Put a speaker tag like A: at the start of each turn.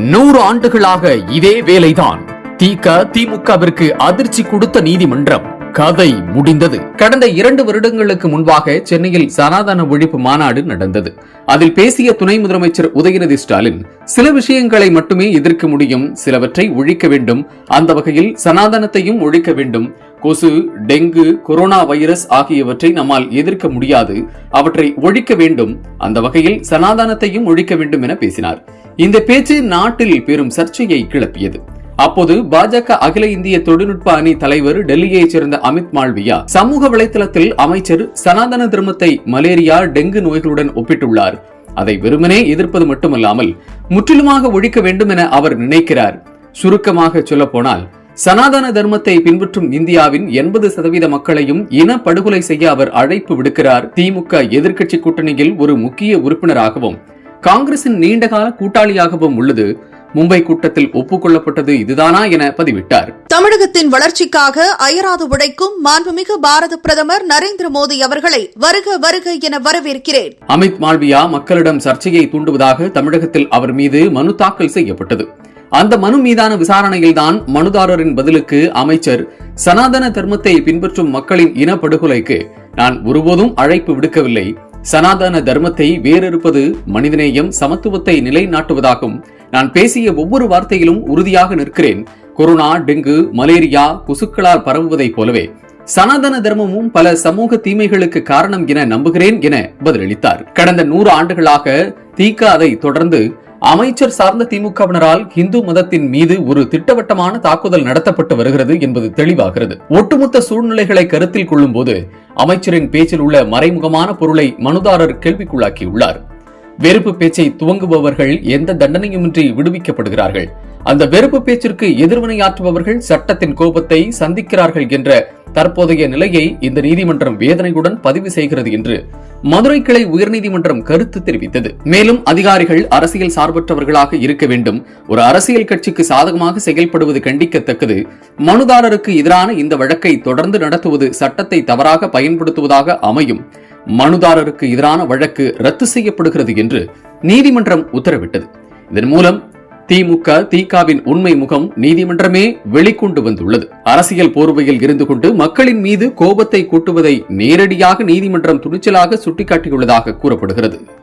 A: நூறு ஆண்டுகளாக இதே வேலைதான். திக திமுகவிற்கு அதிர்ச்சி கொடுத்த நீதிமன்றம் கதை முடிந்தது. கடந்த இரண்டு வருடங்களுக்கு முன்பாக சென்னையில் சனாதன ஒழிப்பு மாநாடு நடந்தது. அதில் பேசிய துணை முதலமைச்சர் உதயநிதி ஸ்டாலின் சில விஷயங்களை மட்டுமே எதிர்க்க முடியும் சிலவற்றை ஒழிக்க வேண்டும். அந்த வகையில் சனாதனத்தையும் ஒழிக்க வேண்டும். கொசு டெங்கு கொரோனா வைரஸ் ஆகியவற்றை நம்மால் எதிர்க்க முடியாது. அவற்றை ஒழிக்க வேண்டும். அந்த வகையில் சனாதனத்தையும் ஒழிக்க வேண்டும் என பேசினார். இந்த பேச்சு நாட்டில் பெரும் சர்ச்சையை கிளப்பியது. அப்போது பாஜக அகில இந்திய தொழில்நுட்ப அணி தலைவர் டெல்லியைச் சேர்ந்த அமித் மால்வியா சமூக வலைதளத்தில் அமைச்சர் சனாதன தர்மத்தை மலேரியா டெங்கு நோய்களுடன் ஒப்பிட்டுள்ளார். அதை வெறுமனே எதிர்ப்பது மட்டுமல்லாமல் முற்றிலுமாக ஒழிக்க வேண்டும் என அவர் நினைக்கிறார். சுருக்கமாக சொல்லப்போனால் சனாதன தர்மத்தை பின்பற்றும் இந்தியாவின் எண்பது சதவீத மக்களையும் இன படுகொலை செய்ய அவர் அழைப்பு விடுக்கிறார். திமுக எதிர்க்கட்சி கூட்டணியில் ஒரு முக்கிய உறுப்பினராகவும் காங்கிரசின் நீண்டகால கூட்டாளியாகவும் உள்ளது. மும்பை கூட்டத்தில் ஒப்புக்கொள்ளப்பட்டது இதுதானா என பதிவிட்டார்.
B: தமிழகத்தின் வளர்ச்சிக்காக அயராது உழைக்கும் மாண்புமிகு பாரத பிரதமர் நரேந்திர மோடி அவர்களை வருக வருக என வரவேற்கிறேன்.
A: அமித் மால்வியா மக்களிடம் சர்ச்சையை தூண்டுவதாக தமிழகத்தில் அவர் மீது மனு தாக்கல் செய்யப்பட்டது. அந்த மனு மீதான விசாரணையில்தான் மனுதாரரின் பதிலுக்கு அமைச்சர் சனாதன தர்மத்தை பின்பற்றும் மக்களின் இனப்படுகொலைக்கு நான் ஒருபோதும் அழைப்பு விடுக்கவில்லை. சனாதன தர்மத்தை வேறறுப்பது மனிதநேயம் சமத்துவத்தை நிலைநாட்டுவதாகும். நான் பேசிய ஒவ்வொரு வார்த்தையிலும் உறுதியாக நிற்கிறேன். கொரோனா டெங்கு மலேரியா கொசுக்களால் பரவுவதைப் போலவே. சனாதன தர்மமும் பல சமூக தீமைகளுக்கு காரணம் என நம்புகிறேன் என பதிலளித்தார். கடந்த நூறு ஆண்டுகளாக தீக்க அதை தொடர்ந்து அமைச்சர் சார்ந்த திமுகவினரால் இந்து மதத்தின் மீது ஒரு திட்டவட்டமான தாக்குதல் நடத்தப்பட்டு வருகிறது என்பது தெளிவாகிறது. ஒட்டுமொத்த சூழ்நிலைகளை கருத்தில் கொள்ளும் போது அமைச்சரின் பேச்சில் உள்ள மறைமுகமான பொருளை மனுதாரர் கேள்விக்குள்ளாக்கியுள்ளார். வெறுப்பு பேச்சை துவங்குபவர்கள் எந்த தண்டனையுமின்றி விடுவிக்கப்படுகிறார்கள்? அந்த வெறுப்பு பேச்சிற்கு எதிர்வினையாற்றுபவர்கள் சட்டத்தின் கோபத்தை சந்திக்கிறார்கள் என்ற தற்போதைய நிலையை இந்த நீதிமன்றம் வேதனையுடன் பதிவு செய்கிறது என்று மதுரை கிளை உயர்நீதிமன்றம் கருத்து தெரிவித்தது. மேலும் அதிகாரிகள் அரசியல் சார்பற்றவர்களாக இருக்க வேண்டும். ஒரு அரசியல் கட்சிக்கு சாதகமாக செயல்படுவது கண்டிக்கத்தக்கது. மனுதாரருக்கு எதிரான இந்த வழக்கை தொடர்ந்து நடத்துவது சட்டத்தை தவறாக பயன்படுத்துவதாக அமையும். மனுதாரருக்கு எதிரான வழக்கு ரத்து செய்யப்படுகிறது என்று நீதிமன்றம் உத்தரவிட்டது. இதன் மூலம் திமுக திகாவின் உண்மை முகம் நீதிமன்றமே வெளிக்கொண்டு வந்துள்ளது. அரசியல் போர்வையில் இருந்து கொண்டு மக்களின் மீது கோபத்தை கூட்டுவதை நேரடியாக நீதிமன்றம் துணிச்சலாக சுட்டிக்காட்டியுள்ளதாக கூறப்படுகிறது.